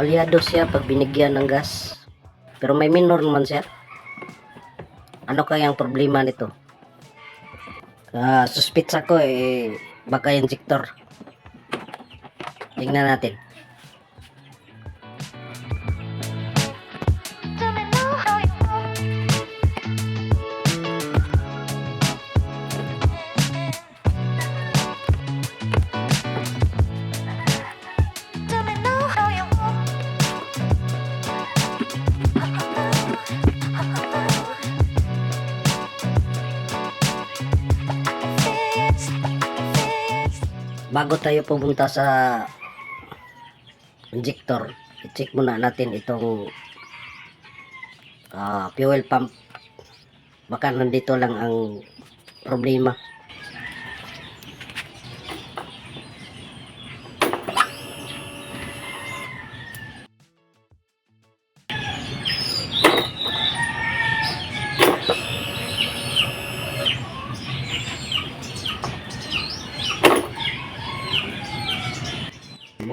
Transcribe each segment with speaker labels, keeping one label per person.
Speaker 1: Palyado siya pag binigyan ng gas. Pero may minor naman siya. Ano kayang problema nito? Ah, suspitsa ko eh baka injector. Tingnan natin. Bago tayo pumunta sa injector, i-check muna natin itong ah, fuel pump. Baka nandito lang ang problema.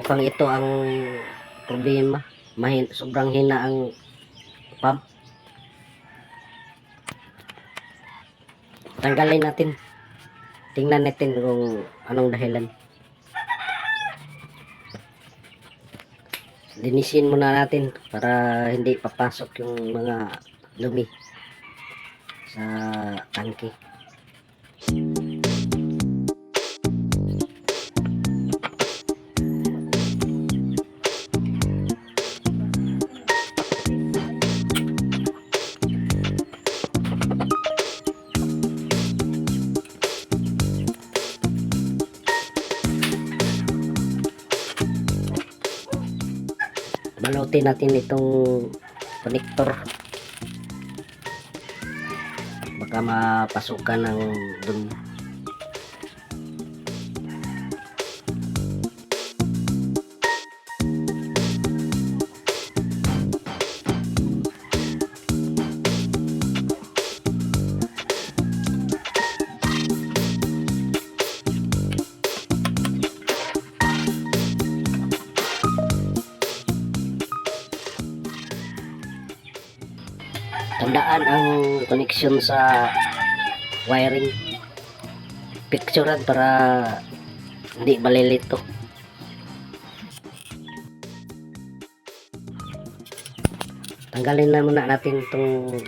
Speaker 1: Mukhang ito ang problema. Mahin, sobrang hina ang pump. Tanggalin natin. Tingnan natin kung anong dahilan. Linisin muna natin para hindi papasok yung mga lumi sa tangke. Balutin natin itong connector. Baka mapasukan ng dumi. Tandaan ang connection sa wiring. Picturean para hindi malilito. Tanggalin na muna natin itong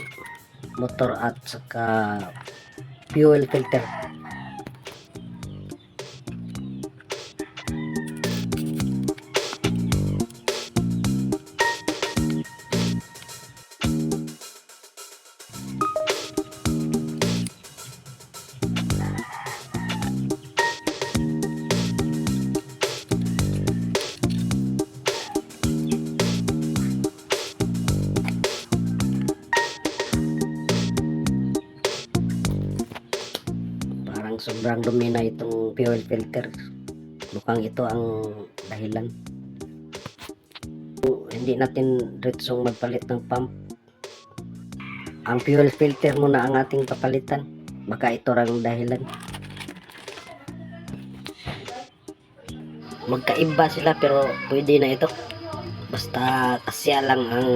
Speaker 1: motor at saka fuel filter. Sobrang dumi na itong fuel filter. Mukhang ito ang dahilan. Hindi natin diretsong magpalit ng pump. Ang fuel filter muna ang ating papalitan. Baka ito ang dahilan. Magkaiba sila pero pwede na ito. Basta kasya lang ang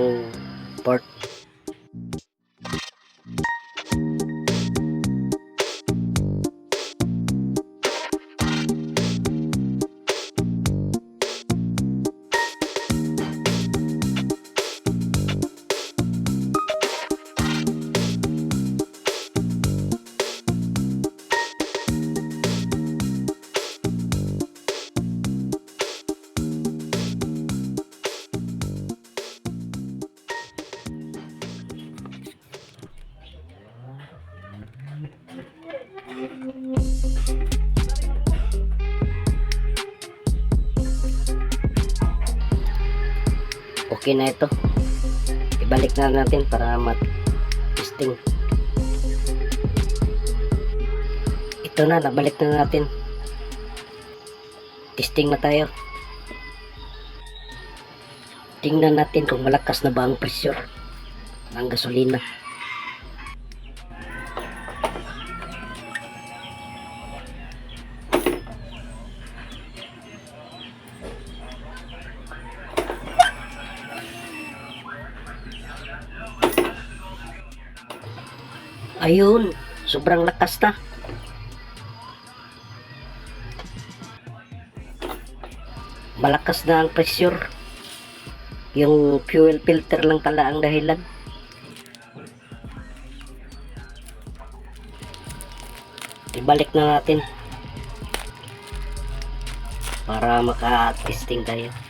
Speaker 1: okay na ito. Ibalik na natin para mat-testing ito na nabalik na natin. Testing na tayo. Tingnan natin kung malakas na ba ang pressure ng gasolina Ayun, sobrang lakas na. Malakas na ang pressure. Yung fuel filter lang pala ang dahilan. Ibalik na natin. Para maka-testing tayo.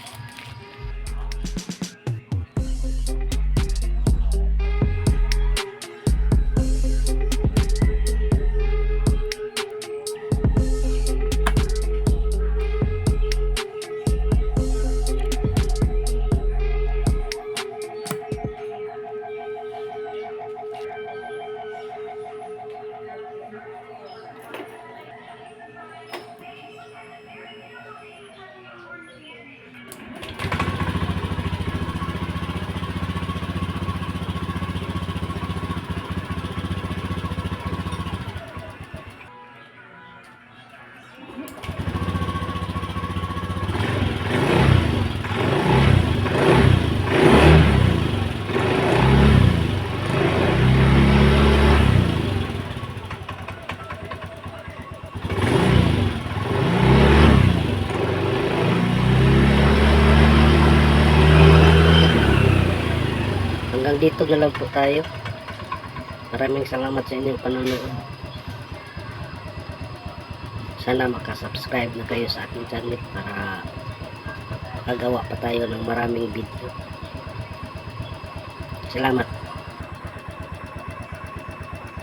Speaker 1: Dito na lang po tayo. Maraming salamat sa inyong panonood. Sana makasubscribe na kayo sa aking channel para makagawa pa tayo ng maraming video. Salamat.